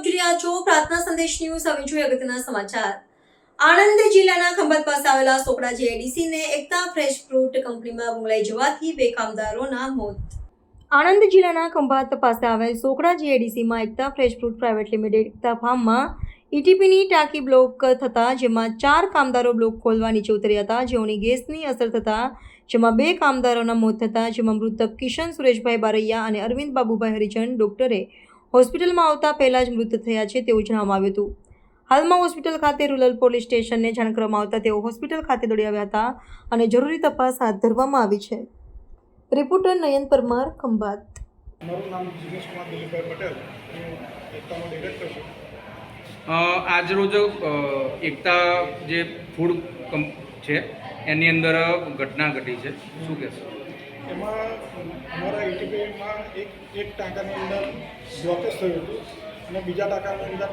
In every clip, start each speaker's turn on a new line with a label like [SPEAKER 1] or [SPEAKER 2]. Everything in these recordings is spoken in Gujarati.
[SPEAKER 1] રહ્યા છો પ્રાર્થના સંદેશ ન્યૂઝ હવે જોઈએ અગત્યના સમાચાર. આણંદ જિલ્લાના ખંભાત પાસે આવેલા સોપડા જેડીસીને એકતા ફ્રેશ ફ્રૂટ કંપનીમાં ગુંગળાઈ જવાથી બે કામદારોના મોત. આણંદ જિલ્લાના ખંભાત પાસે આવેલ Sokda જીઆઈડીસીમાં Ekta fresh fruit private limited Ekta ફાર્મમાં ઈટીપીની ટાંકી બ્લોક થતાં જેમાં ચાર કામદારો બ્લોક ખોલવા નીચે ઉતર્યા હતા. જેઓની ગેસની અસર થતાં જેમાં બે કામદારોના મોત થતાં જેમાં મૃતક કિશન સુરેશભાઈ બારૈયા અને અરવિંદ બાબુભાઈ હરિજન ડોક્ટરે હોસ્પિટલમાં આવતા પહેલા જ મૃત થયા છે તેવું જણાવવામાં આવ્યું હતું. હાલમાં હોસ્પિટલ ખાતે રૂરલ પોલીસ સ્ટેશનને જાણ કરવામાં આવતા તેઓ હોસ્પિટલ ખાતે દોડી આવ્યા હતા અને જરૂરી તપાસ હાથ ધરવામાં આવી છે. રિપોર્ટર નયન પરમાર ખંભાત.
[SPEAKER 2] મારું નામ જીનેશ કુમાર દિલીપભાઈ પટેલ. હું એકતાનો ડિરેક્ટર છું.
[SPEAKER 3] આજરોજ એકતા જે ફૂડ કંપ છે એની અંદર ઘટના ઘટી છે. શું કહેશો?
[SPEAKER 2] એમાં અમારા એટીપીમાં એક એક ટાંકાની અંદર બ્લોકેજ થયું હતું અને બીજા ટાંકાની અંદર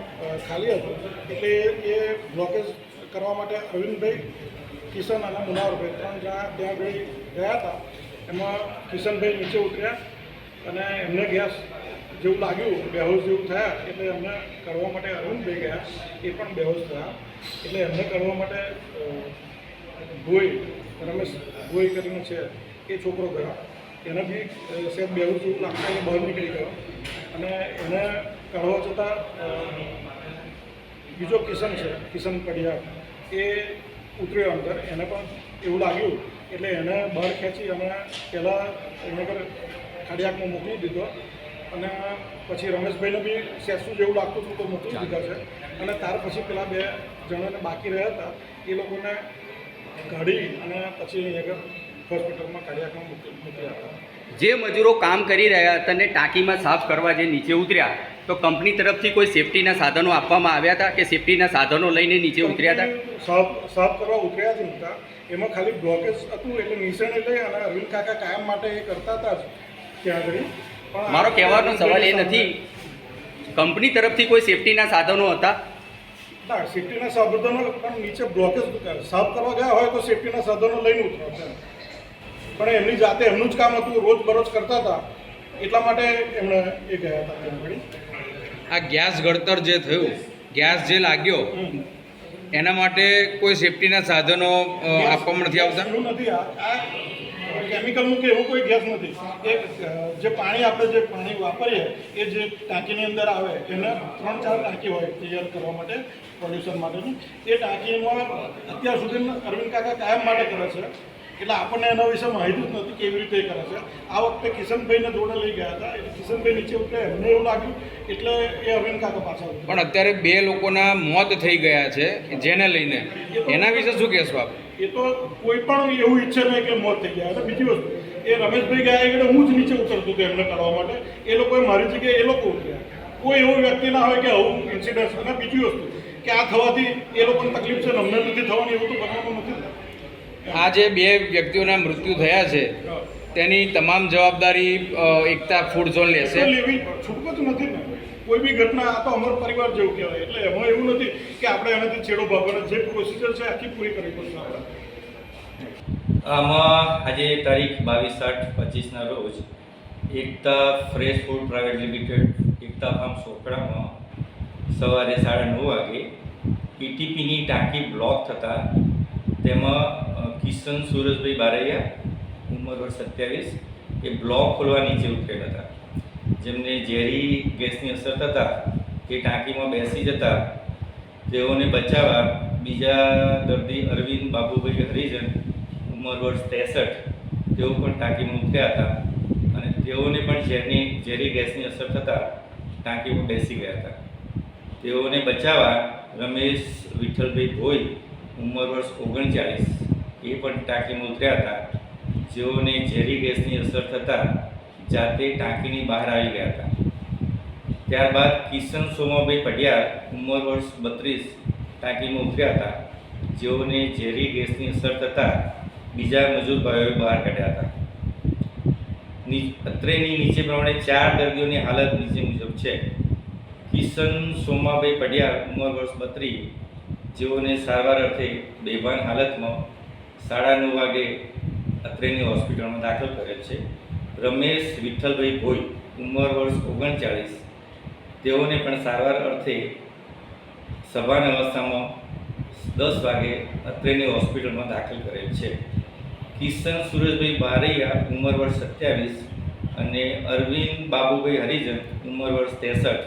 [SPEAKER 2] ખાલી હતું. એટલે એ બ્લોકેજ કરવા માટે અરવિંદભાઈ કિશન અને મુનાવરભાઈ ત્રણ જણા ત્યાં ભાઈ ગયા હતા. એમાં કિશનભાઈ નીચે ઉતર્યા અને એમને ગેસ જેવું લાગ્યું, બેહોશ જેવું થયા. એટલે એમને કરવા માટે અરવિંદભાઈ ગયા. એ પણ બેહોશ થયા. એટલે એમને કરવા માટે ગોઈ, રમેશ ભોઈ કરીને છે. એ છોકરો ગયો. એને બી અ, સાહેબ બેહોશ જેવું લાગતા એ બહાર નીકળી ગયો. અને એને કાઢવા જતાં બીજો કિશન છે કિશન પડિયા એ ઉતર્યો અંદર. એને પણ એવું લાગ્યું એટલે એને બહાર ખેંચી અને પહેલાં એને પર ખાડિયાકમાં મોકલી દીધો. અને પછી રમેશભાઈને બી સેસું જેવું લાગતું હતું તો મોકલી દીધા છે. અને ત્યાર પછી પેલા બે જણાને બાકી રહ્યા હતા. એ લોકોને કાઢી અને પછી અહીંયા આગળ હોસ્પિટલમાં હતા
[SPEAKER 4] જે મજૂરો કામ કરી રહ્યા હતા ને ટાંકીમાં સાફ કરવા જે નીચે ઉતર્યા તો કંપની તરફથી કોઈ સેફટીના સાધનો આપવામાં આવ્યા હતા કે સેફટીના સાધનો લઈને નીચે ઉતર્યા હતા?
[SPEAKER 2] સાફ સાફ કરવા ઉતર્યા જ નહોતા. એમાં ખાલી બ્લોકેજ હતું એટલે નિશાને એટલે અને અરવિંદ કાકા કાયમ માટે એ કરતા હતા જ ત્યાં આગળ.
[SPEAKER 4] મારો કહેવાનો સવાલ એ નથી. કંપની તરફથી કોઈ સેફટીના સાધનો હતા?
[SPEAKER 2] ના સેફટીના સાધનો પણ નીચે બ્લોકેજ હતું સાફ કરવા ગયા હોય તો સેફટીના સાધનો લઈને ઉતરતા પણ એમની જાતે એમનું જ કામ હતું રોજ બરોજ કરતા હતા. એટલા માટે એમણે એ ગયા હતા
[SPEAKER 3] આ ગેસ ગળતર જે થયું ગેસ જે લાગ્યો એના માટે કોઈ સેફટીના સાધનો આપવામાં નથી આવતા?
[SPEAKER 2] એવું નથી. આ આ કેમિકલનું કે એવું કોઈ ગેસ નથી. એ જે પાણી આપણે જે પાણી વાપરીએ એ જે ટાંકીની અંદર આવે એને ત્રણ ચાર ટાંકી હોય તૈયાર કરવા માટે પોલ્યુશન માટેની. એ ટાંકીમાં અત્યાર સુધી અરવિંદ કાકા કાયમ માટે કરે છે. એટલે આપણને એના વિશે માહિતી જ નથી કેવી રીતે કરે છે. આ વખતે કિશનભાઈને જોડે લઈ ગયા હતા. એટલે કિશનભાઈ નીચે ઉતરે એમને એવું લાગ્યું એટલે એ અરવિંદ કાકા પાછા
[SPEAKER 3] પણ અત્યારે બે લોકોના મોત થઈ ગયા છે જેને લઈને? એના વિશે શું કહેશો આપ?
[SPEAKER 2] એ તો કોઈ પણ એવું ઈચ્છે નહીં કે મોત થઈ ગયા એટલે બીજી વસ્તુ એ રમેશભાઈ ગયા એટલે હું જ નીચે ઉતરતો હતો એમને કરવા માટે. એ લોકોએ મારી જગ્યાએ એ લોકો ઉતર્યા. કોઈ એવું વ્યક્તિ ના હોય કે આવું ઇન્સિડન્ટ અને બીજી વસ્તુ કે આ થવાથી એ લોકોને તકલીફ છે અમને નથી થવાની એવું તો બનવાનું નથી.
[SPEAKER 3] આ જે બે વ્યક્તિઓના મૃત્યુ થયા છે તેની તમામ જવાબદારી એકતા ફૂડ ઝોન લેશે.
[SPEAKER 2] છૂટકો નથી કોઈ બી ઘટના આ તો અમારો પરિવાર જેવું કહેવાય. એટલે એમાં એવું નથી કે આપણે એનાથી છેડો ભાગવાનો. જે પ્રોસિજર છે આખી પૂરી કરવી પડશે આપણે.
[SPEAKER 5] આમાં આજે તારીખ બાવીસ આઠ પચીસના રોજ Ekta fresh food private limited Ekta farm સોકડામાં સવારે સાડા નવ વાગે પીટીપીની ટાંકી બ્લોક થતાં તેમાં કિશન સુરજભાઈ બારૈયા, ઉંમર વર્ષ સત્યાવીસ, એ બ્લોક ખોલવા નીચે ઉતરેલા હતા. જેમને ઝેરી ગેસની અસર થતાં તે ટાંકીમાં બેસી જતા, તેઓને બચાવવા બીજા દર્દી અરવિંદ બાબુભાઈ હરિજન ઉંમર વર્ષ ત્રેસઠ, તેઓ પણ ટાંકીમાં ઉતર્યા હતા અને તેઓને પણ ઝેરની, ઝેરી ગેસની અસર થતાં ટાંકીમાં બેસી ગયા હતા. તેઓને બચાવવા રમેશ વિઠ્ઠલભાઈ ભોઈ, ઉંમર વર્ષ ઓગણચાળીસ એ પણ ટાંકીમાં ઉતર્યા હતા. જેઓને ઝેરી ગેસની અસર થતાં જાતે ટાંકીની બહાર આવી ગયા હતા. ત્યારબાદ કિશન સોમાભાઈ પઢિયાર ઉંમર વર્ષ બત્રીસ ટાંકીમાં ઉતર્યા હતા. જેઓને ઝેરી ગેસની અસર થતાં બીજા મજૂર ભાઈઓએ બહાર કાઢ્યા હતા. અત્રેની નીચે પ્રમાણે ચાર દર્દીઓની હાલત નીચે મુજબ છે. કિશન સોમાભાઈ પઢિયાર ઉંમર વર્ષ બત્રીસ, જેઓને સારવાર અર્થે બેભાન હાલતમાં સાડા નવ વાગે અત્રેની હોસ્પિટલમાં દાખલ કરેલ છે. રમેશ વિઠ્ઠલભાઈ ભોઈ, ઉંમર વર્ષ ઓગણચાળીસ. તેઓને પણ સારવાર અર્થે સભાન અવસ્થામાં દસ વાગે અત્રેની હોસ્પિટલમાં દાખલ કરેલ છે. કિશન સુરેશભાઈ બારૈયા, ઉંમર વર્ષ સત્યાવીસ અને અરવિંદ બાબુભાઈ હરિજન, ઉંમર વર્ષ ત્રેસઠ.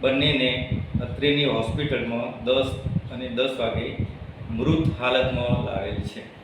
[SPEAKER 5] બંનેને અત્રેની હોસ્પિટલમાં દસ અને દસ વાગે મૃત હાલતમાં લાવેલ છે.